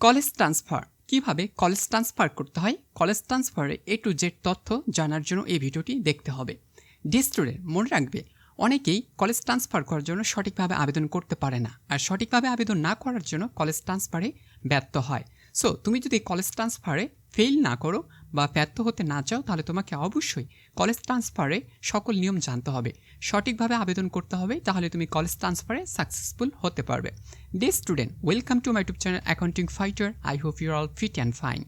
College transfer. কীভাবে college transfer করতে হয়? কলেজ ট্রান্সফারে এ টু জেড তথ্য জানার জন্য এই ভিডিওটি দেখতে হবে। ডি স্টুডেন্ট মনে রাখবে, অনেকেই কলেজ ট্রান্সফার করার জন্য সঠিকভাবে আবেদন করতে পারে না। আর সঠিকভাবে আবেদন না করার জন্য কলেজ ট্রান্সফারে ব্যর্থ হয়। সো তুমি যদি কলেজ ট্রান্সফারে ফেল না করো বা ব্যর্থ হতে না চাও, তাহলে তোমাকে অবশ্যই কলেজ ট্রান্সফারে সকল নিয়ম জানতে হবে। সঠিকভাবে আবেদন করতে হবে, তাহলে তুমি কলেজ ট্রান্সফারে সাকসেসফুল হতে পারবে। Dear student welcome to my YouTube channel accounting fighter I hope you're all fit and fine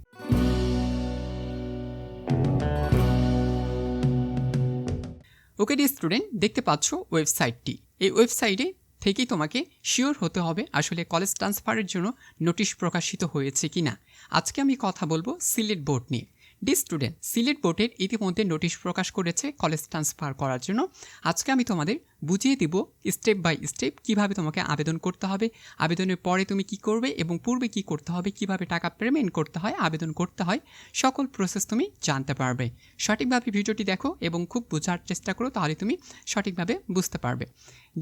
okay dear student দেখতে পাচ্ছ ওয়েবসাইটটি এই ওয়েবসাইটে থেকেই তোমাকে শিওর হতে হবে আসলে কলেজ ট্রান্সফারের জন্য নোটিশ প্রকাশিত হয়েছে কি না আজকে আমি কথা বলব সিলেট বোর্ড নিয়ে। ডি স্টুডেন্ট সিলেট বোর্ডের ইতিমধ্যে নোটিশ প্রকাশ করেছে কলেজ ট্রান্সফার করার জন্য। আজকে আমি তোমাদের বুঝিয়ে দিব স্টেপ বাই স্টেপ কীভাবে তোমাকে আবেদন করতে হবে, আবেদনের পরে তুমি কি করবে এবং পূর্বে কি করতে হবে, কীভাবে টাকা পেমেন্ট করতে হয়, আবেদন করতে হয়, সকল প্রসেস তুমি জানতে পারবে। সঠিকভাবে ভিডিওটি দেখো এবং খুব বোঝার চেষ্টা করো, তাহলে তুমি সঠিকভাবে বুঝতে পারবে।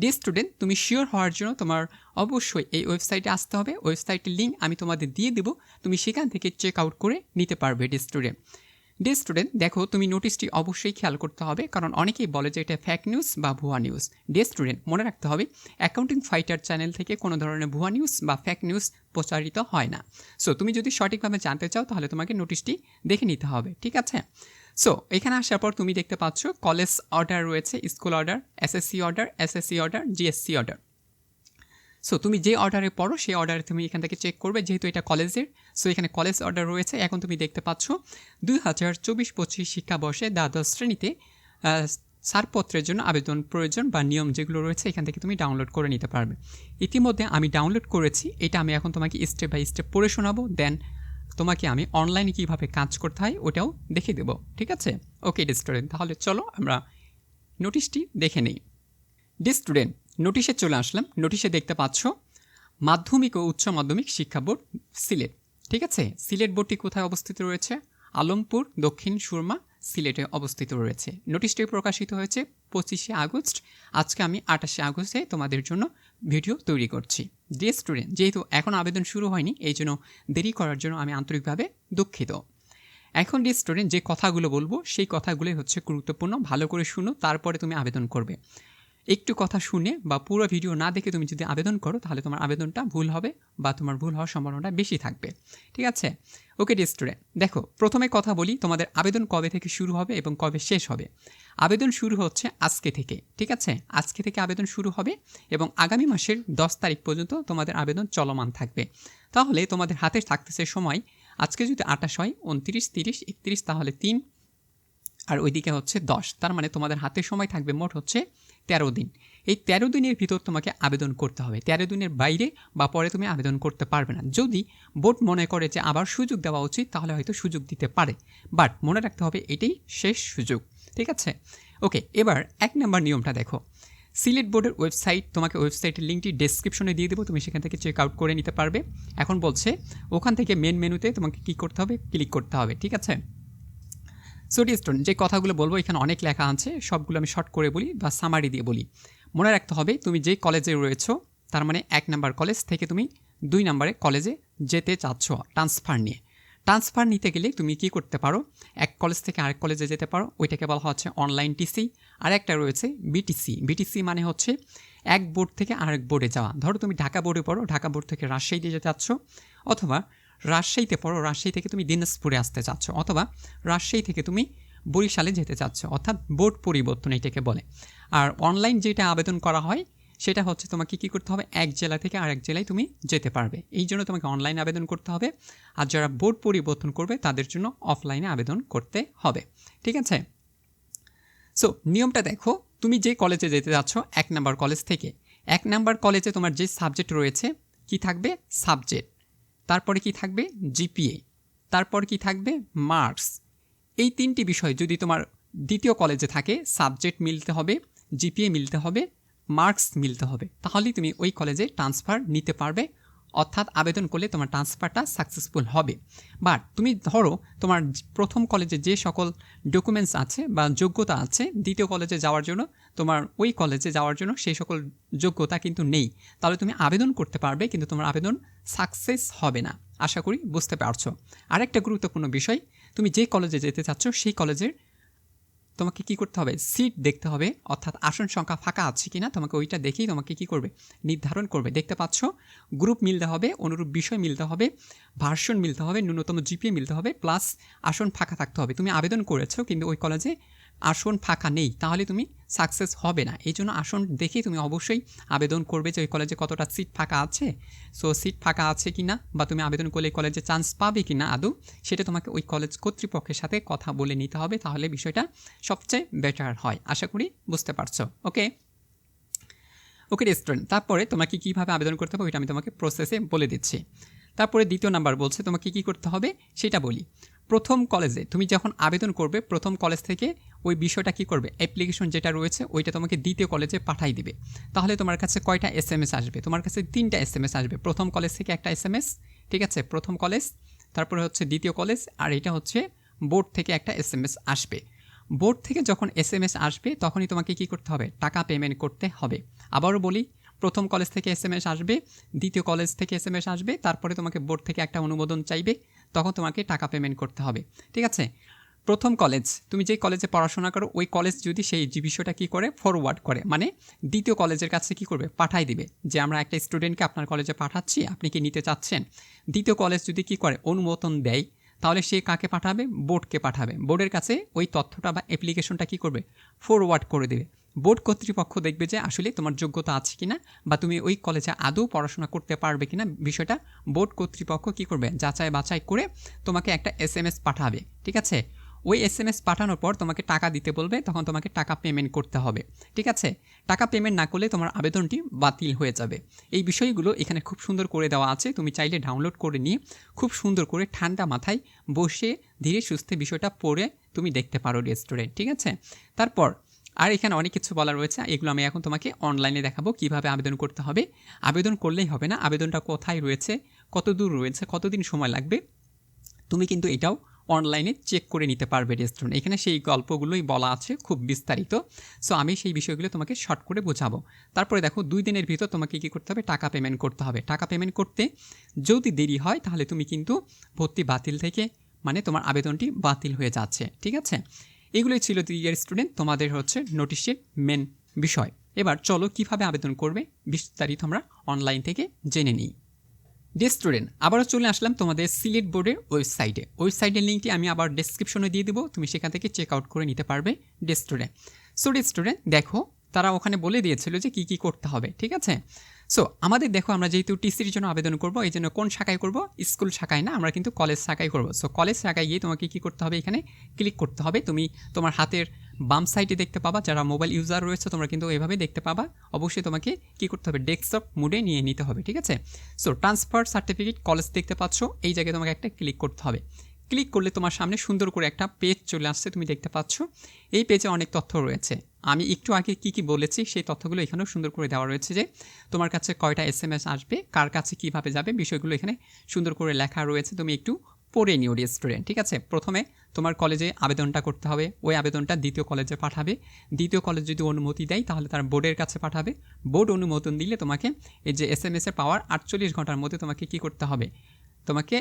ডি স্টুডেন্ট তুমি শিওর হওয়ার জন্য তোমার অবশ্যই এই ওয়েবসাইটে আসতে হবে। ওয়েবসাইটের লিঙ্ক আমি তোমাদের দিয়ে দেবো। তুমি সেখান থেকে চেক আউট করে নিতে পারবে ডি স্টুডেন্ট ডে স্টুডেন্ট দেখো, তুমি নোটিশটি অবশ্যই খেয়াল করতে হবে, কারণ অনেকেই বলে যে এটা ফ্যাক নিউজ বা ভুয়া নিউজ ডে স্টুডেন্ট মনে রাখতে হবে অ্যাকাউন্টিং ফাইটার চ্যানেল থেকে কোনো ধরনের ভুয়া নিউজ বা ফ্যাক নিউজ প্রচারিত হয় না। সো তুমি যদি সঠিকভাবে জানতে চাও, তাহলে তোমাকে নোটিশটি দেখে নিতে হবে, ঠিক আছে? সো এখানে আসার পর তুমি দেখতে পাচ্ছ কলেজ অর্ডার রয়েছে school order SSC order SSC order JSC order so তুমি যে অর্ডারে পড়ো, সেই অর্ডারে তুমি এখান থেকে চেক করবে, যেহেতু এটা কলেজের সো এখানে কলেজ অর্ডার রয়েছে। এখন তুমি দেখতে পাচ্ছ দুই হাজার চব্বিশ পঁচিশ শিক্ষাবর্ষে দ্বাদশ শ্রেণীতে ছাড়পত্রের জন্য আবেদন প্রয়োজন বা নিয়ম যেগুলো রয়েছে, এখান থেকে তুমি ডাউনলোড করে নিতে পারবে। ইতিমধ্যে আমি ডাউনলোড করেছি। এটা আমি এখন তোমাকে স্টেপ বাই স্টেপ পড়ে শোনাবো। দেন তোমাকে আমি অনলাইনে কীভাবে কাজ করতে হয়, ওটাও দেখে দেবো, ঠিক আছে? ওকে ডি স্টুডেন্ট তাহলে চলো আমরা নোটিশটি দেখে নিই। ডি স্টুডেন্ট নোটিশে চলে আসলাম। নোটিশে দেখতে পাচ্ছ, মাধ্যমিক ও উচ্চ মাধ্যমিক শিক্ষা বোর্ড, সিলেট, ঠিক আছে? সিলেট বোর্ডটি কোথায় অবস্থিত রয়েছে? আলমপুর, দক্ষিণ সুরমা, সিলেটে অবস্থিত রয়েছে। নোটিশটি প্রকাশিত হয়েছে পঁচিশে আগস্ট। আজকে আমি আঠাশে আগস্টে তোমাদের জন্য ভিডিও তৈরি করছি। যে স্টুডেন্ট যেহেতু এখন আবেদন শুরু হয়নি, এই জন্য দেরি করার জন্য আমি আন্তরিকভাবে দুঃখিত। এখন যে স্টুডেন্ট যে কথাগুলো বলব, সেই কথাগুলোই হচ্ছে গুরুত্বপূর্ণ। ভালো করে শুনো, তারপরে তুমি আবেদন করবে। একটু কথা শুনে বা পুরো ভিডিও না দেখে তুমি যদি আবেদন করো, তাহলে তোমার আবেদনটা ভুল হবে বা তোমার ভুল হওয়ার সম্ভাবনাটা বেশি থাকবে। ঠিক আছে? ওকে স্টুডেন্ট দেখো, প্রথমে কথা বলি তোমাদের আবেদন কবে থেকে শুরু হবে এবং কবে শেষ হবে। আবেদন শুরু হচ্ছে আজকে থেকে, ঠিক আছে? আজকে থেকে আবেদন শুরু হবে এবং আগামী মাসের দশ তারিখ পর্যন্ত তোমাদের আবেদন চলমান থাকবে। তাহলে তোমাদের হাতে থাকতেছে সময়, আজকে যদি আটাশ হয়, উনত্রিশ, তিরিশ, একত্রিশ, তাহলে তিন, আর ওইদিকে হচ্ছে দশ। তার মানে তোমাদের হাতে সময় থাকবে মোট হচ্ছে তেরো দিন। এই তেরো দিনের ভিতর তোমাকে আবেদন করতে হবে। তেরো দিনের বাইরে বা পরে তুমি আবেদন করতে পারবে না। যদি বোর্ড মনে করে যে আবার সুযোগ দেওয়া উচিত, তাহলে হয়তো সুযোগ দিতে পারে। বাট মনে রাখতে হবে এটাই শেষ সুযোগ। ঠিক আছে? ওকে, এবার এক নম্বর নিয়মটা দেখো। সিলেট বোর্ডের ওয়েবসাইট, তোমাকে ওয়েবসাইটের লিঙ্কটি ডেসক্রিপশনে দিয়ে দেবো। তুমি সেখান থেকে চেক আউট করে নিতে পারবে। এখন বলছে, ওখান থেকে মেন মেনুতে তোমাকে কী করতে হবে? ক্লিক করতে হবে। ঠিক আছে? সো স্টুডেন্ট যে কথাগুলো বলব, এখানে অনেক লেখা আছে, সবগুলো আমি শর্ট করে বলি বা সামারি দিয়ে বলি। মনে রাখতে হবে, তুমি যে কলেজে রয়েছো, তার মানে এক নাম্বার কলেজ থেকে তুমি দুই নাম্বারে কলেজে যেতে চাচ্ছ ট্রান্সফার নিয়ে। ট্রান্সফার নিতে গেলে তুমি কি করতে পারো? এক কলেজ থেকে আরেক কলেজে যেতে পারো, ওইটাকে বলা হচ্ছে অনলাইন টিসি আর একটা রয়েছে বিটিসি বিটিসি মানে হচ্ছে এক বোর্ড থেকে আরেক বোর্ডে যাওয়া। ধরো তুমি ঢাকা বোর্ডে পড়ো, ঢাকা বোর্ড থেকে রাজশাহীতে যেতে চাচ্ছ, অথবা রাজশাহীতে পড়ো, রাজশাহী থেকে তুমি দিনাজপুরে আসতে চাচ্ছ অথবা রাজশাহী থেকে তুমি বরিশালে যেতে চাচ্ছ, অর্থাৎ বোর্ড পরিবর্তন এটাকে বলে। আর অনলাইন যেটা আবেদন করা হয়, সেটা হচ্ছে তোমাকে কী করতে হবে? এক জেলা থেকে আরেক জেলায় তুমি যেতে পারবে। এই জন্য তোমাকে অনলাইন আবেদন করতে হবে। আর যারা বোর্ড পরিবর্তন করবে, তাদের জন্য অফলাইনে আবেদন করতে হবে। ঠিক আছে? সো নিয়মটা দেখো, তুমি যে কলেজে যেতে যাচ্ছ এক নাম্বার কলেজ থেকে, এক নাম্বার কলেজে তোমার যে সাবজেক্ট রয়েছে, কি থাকবে? সাবজেক্ট তারপরে কি থাকবে? জিপিএ। তারপর কি থাকবে? মার্কস। এই তিনটি বিষয় যদি তোমার দ্বিতীয় কলেজে থাকে, সাবজেক্ট মিলতে হবে, জিপিএ মিলতে হবে, মার্কস মিলতে হবে। তাহলেই তুমি ওই কলেজে ট্রান্সফার নিতে পারবে। অর্থাৎ আবেদন করলে তোমার ট্রান্সফারটা সাকসেসফুল হবে। বাট তুমি ধরো তোমার প্রথম কলেজে যে সকল ডকুমেন্টস আছে বা যোগ্যতা আছে, দ্বিতীয় কলেজে যাওয়ার জন্য, তোমার ওই কলেজে যাওয়ার জন্য সেই সকল যোগ্যতা কিন্তু নেই। তাহলে তুমি আবেদন করতে পারবে, কিন্তু তোমার আবেদন সাকসেস হবে না। আশা করি বুঝতে পারছ। আরেকটা গুরুত্বপূর্ণ বিষয়, তুমি যে কলেজে যেতে চাচ্ছ, সেই কলেজের তোমাকে কি করতে হবে? সিট দেখতে হবে। অর্থাৎ আসন সংখ্যা ফাঁকা আছে কিনা তোমাকে ওইটা দেখেই তোমাকে কি করবে? নির্ধারণ করবে। দেখতে পাচ্ছ? গ্রুপ মিলতে হবে, অনুরূপ বিষয় মিলতে হবে ভার্সন মিলতে হবে, ন্যূনতম জিপিএ মিলতে হবে প্লাস আসন ফাঁকা থাকতে হবে। তুমি আবেদন করেছ, কিন্তু ওই কলেজে আসন ফাঁকা নেই, তাহলে তুমি সাকসেস হবে না। এই জন্য আসন দেখেই তুমি অবশ্যই আবেদন করবে যে ওই কলেজে কতটা সিট ফাঁকা আছে। সো সিট ফাঁকা আছে কি না বা তুমি আবেদন করলে কলেজে চান্স পাবে কি না আদৌ, সেটা তোমাকে ওই কলেজ কর্তৃপক্ষের সাথে কথা বলে নিতে হবে, তাহলে বিষয়টা সবচেয়ে বেটার হয়। আশা করি বুঝতে পারছ। ওকে ওকে রেস্টুরেন্ট তারপরে তোমাকে কীভাবে আবেদন করতে হবে, ওইটা আমি তোমাকে প্রসেসে বলে দিচ্ছি। তারপরে দ্বিতীয় নাম্বার বলছে, তোমাকে কী করতে হবে, সেটা বলি। প্রথম কলেজে তুমি যখন আবেদন করবে, প্রথম কলেজ থেকে ওই বিষয়টা কি করবে? অ্যাপ্লিকেশন যেটা রয়েছে, ওইটা তোমাকে দ্বিতীয় কলেজে পাঠাই দিবে। তাহলে তোমার কাছে কয়টা এস এম এস আসবে? তোমার কাছে তিনটা এস এম এস আসবে। প্রথম কলেজ থেকে একটা এস এম এস ঠিক আছে? প্রথম কলেজ তারপরে হচ্ছে দ্বিতীয় কলেজ আর এটা হচ্ছে বোর্ড থেকে একটা এস এম এস আসবে। বোর্ড থেকে যখন এস এম এস আসবে, তখনই তোমাকে কি করতে হবে? টাকা পেমেন্ট করতে হবে। আবারও বলি প্রথম কলেজ থেকে এস এম এস আসবে, দ্বিতীয় কলেজ থেকে এস এম এস আসবে, তারপরে তোমাকে বোর্ড থেকে একটা অনুমোদন চাইবে, তখন তোমাকে টাকা পেমেন্ট করতে হবে, ঠিক আছে? প্রথম কলেজ তুমি যেই কলেজে পড়াশোনা করো, ওই কলেজ যদি সেই বিষয়টা কী করে? ফরওয়ার্ড করে মানে দ্বিতীয় কলেজের কাছে কি করবে? পাঠাই দিবে, যে আমরা একটা স্টুডেন্টকে আপনার কলেজে পাঠাচ্ছি, আপনি কি নিতে চাচ্ছেন? দ্বিতীয় কলেজ যদি কি করে? অনুমোদন দেয়, তাহলে সে কাকে পাঠাবে? বোর্ডকে পাঠাবে বোর্ডের কাছে ওই তথ্যটা বা অ্যাপ্লিকেশনটা কী করবে? ফরওয়ার্ড করে দেবে। বোর্ড কর্তৃপক্ষ দেখবে যে আসলে তোমার যোগ্যতা আছে কিনা বা তুমি ওই কলেজে আদৌ পড়াশোনা করতে পারবে কিনা বিষয়টা বোর্ড কর্তৃপক্ষ কী করবে? যাচাই বাছাই করে তোমাকে একটা এস এম এস পাঠাবে, ঠিক আছে? ওই এস এম এস পাঠানোর পর তোমাকে টাকা দিতে বলবে, তখন তোমাকে টাকা পেমেন্ট করতে হবে, ঠিক আছে? টাকা পেমেন্ট না করলে তোমার আবেদনটি বাতিল হয়ে যাবে। এই বিষয়গুলো এখানে খুব সুন্দর করে দেওয়া আছে, তুমি চাইলে ডাউনলোড করে নিয়ে খুব সুন্দর করে ঠান্ডা মাথায় বসে ধীরে সুস্থে বিষয়টা পড়ে তুমি দেখতে পারো রেস্টুরেন্ট ঠিক আছে? তারপর আর এখানে অনেক কিছু বলা রয়েছে, এগুলো আমি এখন তোমাকে অনলাইনে দেখাবো কীভাবে আবেদন করতে হবে। আবেদন করলেই হবে না, আবেদনটা কোথায় রয়েছে, কত দূর রয়েছে, কতদিন সময় লাগবে, তুমি কিন্তু এটাও অনলাইনে চেক করে নিতে পারবে রেস্টুরেন্ট এখানে সেই গল্পগুলোই বলা আছে খুব বিস্তারিত। সো আমি সেই বিষয়গুলো তোমাকে শর্ট করে বোঝাবো। তারপরে দেখো, দুই দিনের ভিতর তোমাকে কী করতে হবে? টাকা পেমেন্ট করতে হবে। টাকা পেমেন্ট করতে যদি দেরি হয়, তাহলে তুমি কিন্তু ভর্তি বাতিল থেকে মানে তোমার আবেদনটি বাতিল হয়ে যাচ্ছে, ঠিক আছে? এগুলোই ছিল ইয়ার স্টুডেন্ট তোমাদের হচ্ছে নোটিশের মেন বিষয়। এবার চলো কীভাবে আবেদন করবে বিস্তারিত আমরা অনলাইন থেকে জেনে নিই। ডে স্টুডেন্ট আবারও চলে আসলাম তোমাদের সিলেট বোর্ডের ওয়েবসাইটে ওয়েবসাইটের লিঙ্কটি আমি আবার ডেসক্রিপশনে দিয়ে দেবো, তুমি সেখান থেকে চেক আউট করে নিতে পারবে dear student so dear student দেখো, তারা ওখানে বলে দিয়েছিল যে কী কী করতে হবে, ঠিক আছে? সো আমাদের দেখো আমরা যেহেতু টিসির জন্য আবেদন করব, এই জন্য কোন শাখায় করব? স্কুল শাখায় না, আমরা কিন্তু কলেজ শাখায় করব। সো কলেজ শাখায় গিয়ে তোমাকে কী করতে হবে? এখানে ক্লিক করতে হবে। তুমি তোমার হাতের বাম সাইডে দেখতে পাবা, যারা মোবাইল ইউজার রয়েছে, তোমরা কিন্তু এভাবে দেখতে পাবা। অবশ্যই তোমাকে কী করতে হবে? ডেস্কটপ মুডে নিয়ে নিতে হবে, ঠিক আছে? সো ট্রান্সফার সার্টিফিকেট কলেজ দেখতে পাচ্ছ, এই জায়গায় তোমাকে একটা ক্লিক করতে হবে। ক্লিক করলে তোমার সামনে সুন্দর করে একটা পেজ চলে আসছে, তুমি দেখতে পাচ্ছ। এই পেজে অনেক তথ্য রয়েছে। আমি একটু আগে কি কি বলেছি, সেই তথ্যগুলো এখানেও সুন্দর করে দেওয়া রয়েছে যে, তোমার কাছে কয়টা এস এম এস আসবে, কার কাছে কীভাবে যাবে, বিষয়গুলো এখানে সুন্দর করে লেখা রয়েছে। তুমি একটু পড়ে নিও স্টুডেন্ট ঠিক আছে? প্রথমে তোমার কলেজে আবেদনটা করতে হবে, ওই আবেদনটা দ্বিতীয় কলেজে পাঠাবে। দ্বিতীয় কলেজ যদি অনুমতি দেয়, তাহলে তার বোর্ডের কাছে পাঠাবে। বোর্ড অনুমোদন দিলে তোমাকে এই যে এস এম এসের পাওয়ার আটচল্লিশ ঘণ্টার মধ্যে তোমাকে কি করতে হবে? তোমাকে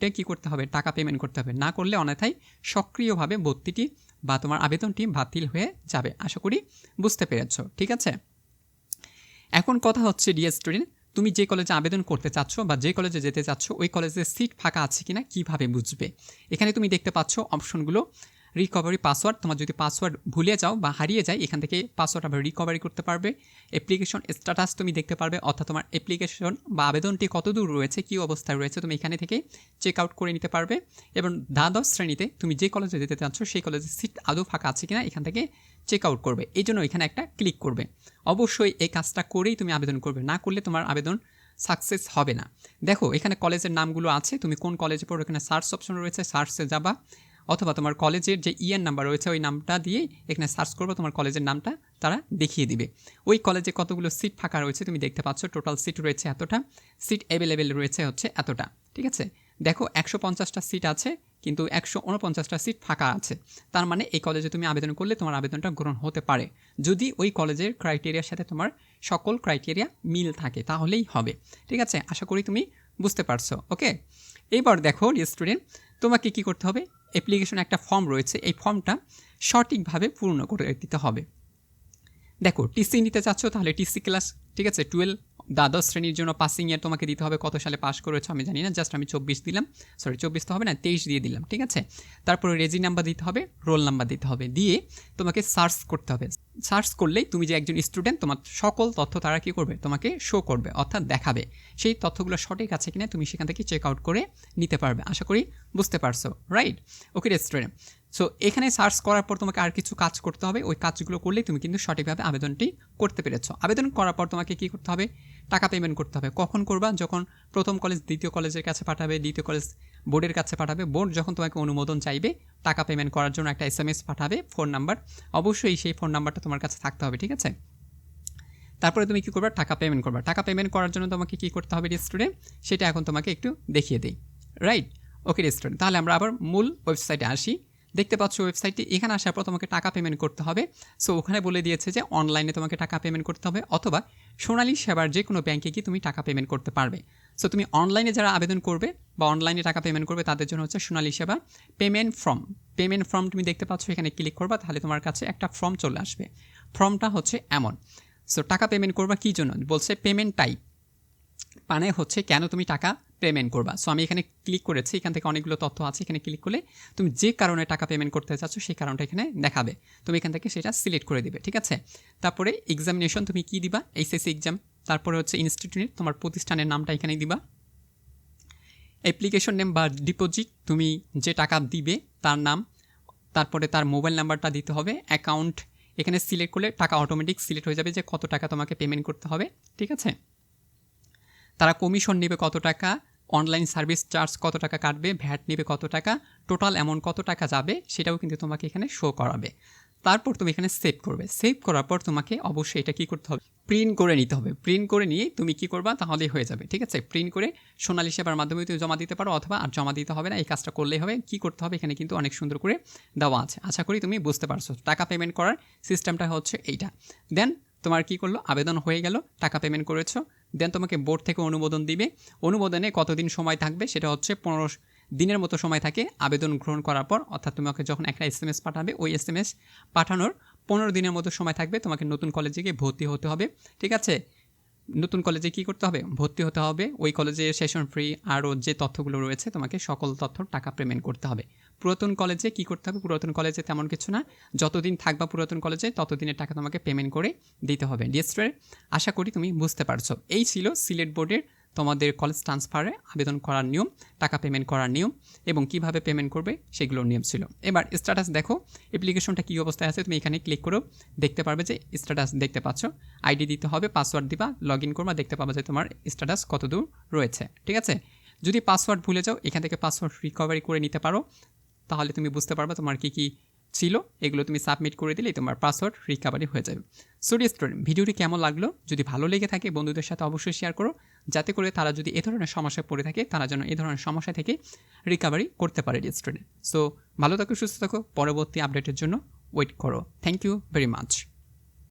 আবেদনটা কী করতে হবে? টাকা পেমেন্ট করতে হবে। না করলে অন্যথায় সক্রিয়ভাবে ভর্তিটি বা তোমার আবেদনটি বাতিল হয়ে যাবে। আশা করি বুঝতে পেরেছ। ঠিক আছে? এখন কথা হচ্ছে ডিএস স্টুডেন্ট তুমি যে কলেজে আবেদন করতে চাচ্ছ বা যে কলেজে যেতে চাচ্ছ, ওই কলেজে সিট ফাঁকা আছে কিনা? কীভাবে বুঝবে? এখানে তুমি দেখতে পাচ্ছ অপশনগুলো রিকভারি পাসওয়ার্ড তোমার যদি পাসওয়ার্ড ভুলে যাও বা হারিয়ে যায়, এখান থেকে পাসওয়ার্ড আবার রিকভারি করতে পারবে। অ্যাপ্লিকেশন স্ট্যাটাস তুমি দেখতে পারবে, অর্থাৎ তোমার অ্যাপ্লিকেশন বা আবেদনটি কত দূর রয়েছে, কী অবস্থায় রয়েছে, তুমি এখানে থেকে চেক আউট করে নিতে পারবে। এবং দ্বাদশ শ্রেণীতে তুমি যে কলেজে যেতে চাচ্ছ, সেই কলেজে সিট আদৌ ফাঁকা আছে কিনা, এখান থেকে চেক আউট করবে। এই জন্য এখানে একটা ক্লিক করবে। অবশ্যই এই কাজটা করেই তুমি আবেদন করবে, না করলে তোমার আবেদন সাকসেস হবে না। দেখো, এখানে কলেজের নামগুলো আছে, তুমি কোন কলেজে পড়ো, এখানে সার্চ অপশন রয়েছে সার্চে যাবা। অথবা তোমার কলেজের যে ইএন নাম্বার রয়েছে, ওই নামটা দিয়ে এখানে সার্চ করব, তোমার কলেজের নামটা তারা দেখিয়ে দিবে। ওই কলেজে কতগুলো সিট ফাঁকা রয়েছে তুমি দেখতে পাচ্ছ টোটাল সিট রয়েছে এতটা সিট অ্যাভেলেবেল রয়েছে হচ্ছে এতটা, ঠিক আছে? দেখো একশো পঞ্চাশটা সিট আছে, কিন্তু একশো উনপঞ্চাশটা সিট ফাঁকা আছে। তার মানে এই কলেজে তুমি আবেদন করলে তোমার আবেদনটা গ্রহণ হতে পারে। যদি ওই কলেজের ক্রাইটেরিয়ার সাথে তোমার সকল ক্রাইটেরিয়া মিল থাকে, তাহলেই হবে, ঠিক আছে? আশা করি তুমি বুঝতে পারছ ওকে এবার দেখো স্টুডেন্ট তোমাকে কি করতে হবে? অ্যাপ্লিকেশন একটা ফর্ম রয়েছে, এই ফর্মটা সঠিকভাবে পূর্ণ করে দিতে হবে। দেখো টিসি নিতে চাচ্ছ তাহলে টিসি ক্লাস ঠিক আছে টুয়েলভ দ্বাদশ শ্রেণির জন্য পাসিং ইয়ার তোমাকে দিতে হবে, কত সালে পাস করেছ আমি জানি না জাস্ট আমি চব্বিশ দিলাম সরি চব্বিশ তো হবে না, তেইশ দিয়ে দিলাম, ঠিক আছে? তারপরে রেজি নাম্বার দিতে হবে রোল নাম্বার দিতে হবে, দিয়ে তোমাকে সার্চ করতে হবে। সার্চ করলেই তুমি যে একজন স্টুডেন্ট তোমার সকল তথ্য তারা কী করবে? তোমাকে শো করবে, অর্থাৎ দেখাবে। সেই তথ্যগুলো সঠিক আছে কিনা তুমি সেখান থেকে চেক আউট করে নিতে পারবে, আশা করি বুঝতে পারছ রাইট ওকে স্টুডেন্ট সো এখানে সার্চ করার পর তোমাকে আর কিছু কাজ করতে হবে। ওই কাজগুলো করলেই তুমি কিন্তু সঠিকভাবে আবেদনটি করতে পেরেছ। আবেদন করার পর তোমাকে কী করতে হবে? টাকা পেমেন্ট করতে হবে। কখন করবা? যখন প্রথম কলেজ দ্বিতীয় কলেজের কাছে পাঠাবে, দ্বিতীয় কলেজ বোর্ডের কাছে পাঠাবে। বোর্ড যখন তোমাকে অনুমোদন চাইবে, টাকা পেমেন্ট করার জন্য একটা এস এম এস পাঠাবে ফোন নাম্বার অবশ্যই সেই ফোন নাম্বারটা তোমার কাছে থাকতে হবে, ঠিক আছে? তারপরে তুমি কী করবা? টাকা পেমেন্ট করবা। টাকা পেমেন্ট করার জন্য তোমাকে কী করতে হবে স্টুডেন্ট সেটা এখন তোমাকে একটু দেখিয়ে দিই। রাইট ওকে রেস্টুরেন্ট তাহলে আমরা আবার মূল ওয়েবসাইটে আসি। দেখতে পাচ্ছ ওয়েবসাইটটি এখানে আসার পর তোমাকে টাকা পেমেন্ট করতে হবে। সো ওখানে বলে দিয়েছে যে অনলাইনে তোমাকে টাকা পেমেন্ট করতে হবে, অথবা সোনালী সেবার যে কোনো ব্যাংকে গিয়ে তুমি টাকা পেমেন্ট করতে পারবে। সো তুমি অনলাইনে যারা আবেদন করবে বা অনলাইনে টাকা পেমেন্ট করবে, তাদের জন্য হচ্ছে সোনালী সেবা পেমেন্ট ফর্ম পেমেন্ট ফর্ম তুমি দেখতে পাচ্ছ, এখানে ক্লিক করবা, তাহলে তোমার কাছে একটা ফর্ম চলে আসবে। ফর্মটা হচ্ছে এমন। সো টাকা পেমেন্ট করবা কী জন্য? বলছে পেমেন্ট টাইপ মানে হচ্ছে কেন তুমি টাকা পেমেন্ট করবা। সো আমি এখানে ক্লিক করেছি, এখান থেকে অনেকগুলো তথ্য আছে, এখানে ক্লিক করলে তুমি যে কারণে টাকা পেমেন্ট করতে চাচ্ছ, সেই কারণটা এখানে দেখাবে। তুমি এখান থেকে সেটা সিলেক্ট করে দিবে, ঠিক আছে? তারপরে এক্সামিনেশন তুমি কি দিবা? এইচএসসি এক্সাম তারপরে হচ্ছে ইনস্টিটিউট তোমার প্রতিষ্ঠানের নামটা এখানে দিবা। অ্যাপ্লিকেশন নেম বা ডিপোজিট তুমি যে টাকা দিবে, তার নাম, তারপরে তার মোবাইল নাম্বারটা দিতে হবে অ্যাকাউন্ট এখানে সিলেক্ট করলে টাকা অটোমেটিক সিলেক্ট হয়ে যাবে যে কত টাকা তোমাকে পেমেন্ট করতে হবে, ঠিক আছে? তারা কমিশন নেবে কত টাকা অনলাইন সার্ভিস চার্জ কত টাকা কাটবে ভ্যাট নেবে কত টাকা টোটাল অ্যামাউন্ট কত টাকা যাবে, সেটাও কিন্তু তোমাকে এখানে শো করাবে। তারপর তুমি এখানে সেভ করবে। সেভ করার পর তোমাকে অবশ্যই এটা কী করতে হবে? প্রিন্ট করে নিতে হবে। প্রিন্ট করে নিয়ে তুমি কি করবা? তাহলেই হয়ে যাবে, ঠিক আছে? প্রিন্ট করে সোনালি সেবার মাধ্যমে তুমি জমা দিতে পারো অথবা আর জমা দিতে হবে না, এই কাজটা করলেই হবে। কী করতে হবে? এখানে কিন্তু অনেক সুন্দর করে দেওয়া আছে। আশা করি তুমি বুঝতে পারছ। টাকা পেমেন্ট করার সিস্টেমটা হচ্ছে এইটা। দেন তোমার কি করল? আবেদন হয়ে গেল। টাকা পেমেন্ট করেছ। দেন তোমাকে বোর্ড থেকে অনুমোদন দিবে। অনুমোদনে কতদিন সময় থাকবে সেটা হচ্ছে পনেরো দিনের মতো সময় থাকে আবেদন গ্রহণ করার পর। অর্থাৎ তোমাকে যখন একটা এস এম এস পাঠাবে, ওই এস এম এস পাঠানোর পনেরো দিনের মতো সময় থাকবে তোমাকে নতুন কলেজে গিয়ে ভর্তি হতে হবে। ঠিক আছে? নতুন কলেজে কি করতে হবে? ভর্তি হতে হবে। ওই কলেজে সেশন ফ্রি আরও যে তথ্যগুলো রয়েছে, তোমাকে সকল তথ্য টাকা পেমেন্ট করতে হবে। পুরাতন কলেজে কি করতে হবে? পুরাতন কলেজে তেমন কিছু না। যতদিন থাকবা পুরাতন কলেজে ততদিনের টাকা তোমাকে পেমেন্ট করে দিতে হবে। ডিএসটার আশা করি তুমি বুঝতে পারছ। এই ছিল সিলেট বোর্ডের তোমাদের কলেজ ট্রান্সফারে আবেদন করার নিয়ম, টাকা পেমেন্ট করার নিয়ম এবং কীভাবে পেমেন্ট করবে সেগুলোর নিয়ম ছিল। এবার স্ট্যাটাস দেখো অ্যাপ্লিকেশনটা কী অবস্থায় আছে, তুমি এখানে ক্লিক করেও দেখতে পারবে যে স্ট্যাটাস দেখতে পাচ্ছ। আইডি দিতে হবে পাসওয়ার্ড দিবা লগ ইন করবা, দেখতে পাবে যে তোমার স্ট্যাটাস কতদূর রয়েছে, ঠিক আছে? যদি পাসওয়ার্ড ভুলে যাও, এখান থেকে পাসওয়ার্ড রিকভারি করে নিতে পারো, তাহলে তুমি বুঝতে পারবে তোমার কী কী ছিল, এগুলো তুমি সাবমিট করে দিলেই তোমার পাসওয়ার্ড রিকভারি হয়ে যাবে। সো স্টুডেন্ট ভিডিওটি কেমন লাগল? যদি ভালো লেগে থাকে, বন্ধুদের সাথে অবশ্যই শেয়ার করো। যাতে করে তারা যদি এ ধরনের সমস্যায় পড়ে থাকে, তারা যেন এ ধরনের সমস্যা থেকে রিকাভারি করতে পারে স্টুডেন্ট সো ভালো থাকো, সুস্থ থাকো। পরবর্তী আপডেটের জন্য ওয়েট করো। Thank you very much